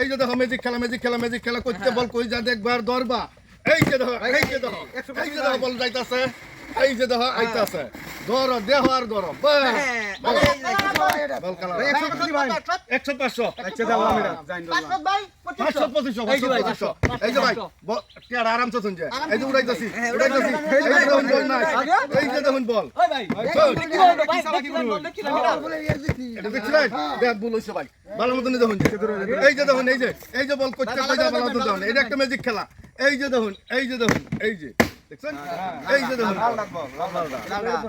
এই যে দেখো ম্যাজিক খেলা ম্যাজিক খেলা ম্যাজিক খেলা করতে বল কই যা দেখবার দরবা। এই যে দেখো এই যে দেখো এই যে দেখো বল যাইতাছে। এই যে দেখো আইতাছে। ধরো দেহ আর ধরো বল। বল খেলা। একশো পাঁচশো পাঁচশো পঁচিশশো পাঁচশো। পঁচিশশো এই যে ভাই আরামসে শুনছে। এই যে উড়াইতাছি উড়াইতাছি। এই যে দেখুন বল নাই এই যে দেখুন বল দেখ ভুল হইছে ভাই। ভালো মতন দেখুন এই যে দেখুন এই যে এই যে বল করতে কই যা ভালো মতন দেখুন এটা একটা ম্যাজিক খেলা। এই যে দেখুন এই যে দেখুন এই যে। দেখছেন? এই যে দেখুন। লাল লাগবো লাল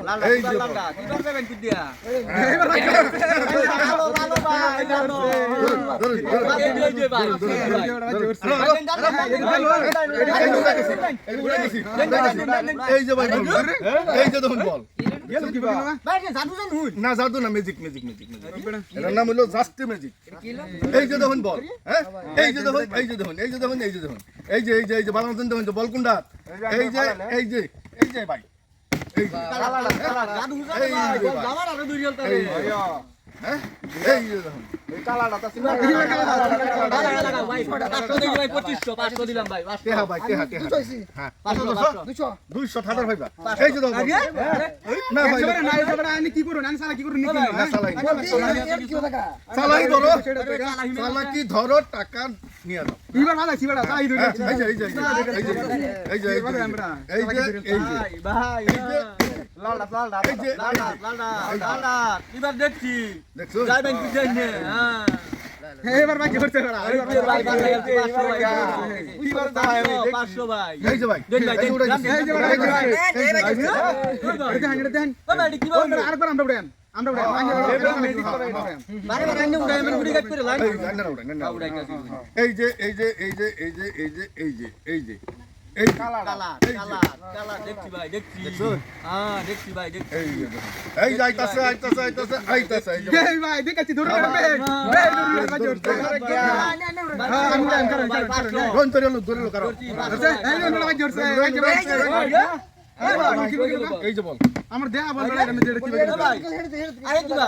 লাল এই যে লাল কি করবেন কি দিয়া লাল লাল ভাই লাল এই যে ভাই এই যে ভাই এই যে দেখুন বল। না জাদু না ম্যাজিক ম্যাজিক ম্যাজিক এটার নাম হলো জাস্ট ম্যাজিক এই যে দেখুন বল হ্যাঁ এই যে দেখুন এই যে দেখুন এই যে দেখুন এই যে দেখুন এই যে এই যে এই যে মতন দেখুন যে বল কোনটা এই যে এই যে এই যে ভাই এই যে এই যে ভাই। এই যে। কি ধরো টাকা নিয়ে যাও এইবার ভালো আছি বেড়া তাই ধরে এই এই যে এবার ভাই করতে পারা এবার ভাই পাঁচশো ভাই এই যে ভাই এই যে ভাই দেন আরেকবার আমরা উঠেন আমরা উঠে বারে বারে আইনে উড়াই আমরা গুড়ি কাট করে লাইন এই যে এই যে এই যে এই যে এই যে এই যে এই যে এই কালা কালা কালা দেখছি ভাই দেখছি হ্যাঁ দেখছি ভাই দেখছি এই যাইতাছে আইতাছে আইতাছে আইতাছে এই ভাই দেখাচ্ছি ধরে ধরে বে বে ধরে ধরে জোর ধরে কোন তোরে লো ধরে লো করো এই লো ভাই জোর এই যে বল আমার দেয়া বল আমি দেখতে আরে দিবা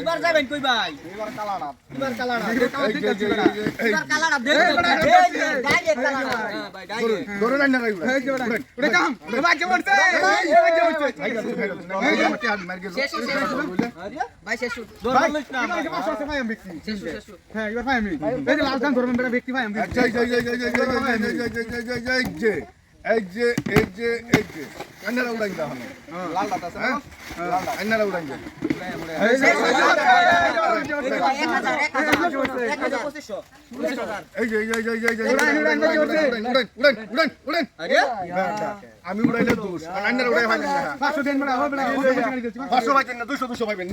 এবার যাবেন কই ভাই এবার কালাড়া এবার কালাড়া এবার কালাড়া দেখ হ্যাঁ ভাই ধরে না না এই যে এটা কাম এবার কে বলছে এবার কে বলছে ভাই শেষ ভাই ধরলিস না আছে ভাই আমি ব্যক্তি হ্যাঁ এবার ভাই আমি এই যে লাল ধান ধরবেন বেটা ব্যক্তি ভাই আমি এই যে এই যে এই যে কান্নারা উড়াই দাও লাল দাতা এই যে এই যে এই যে கண்ணட உடைங்க கண்ணட உடைங்க আমি উড়াইলে দোষ আর উড়াই ভাই না। 500 দিন মানে হবে না 500 পাইতেন না 200 200 পাইবেন।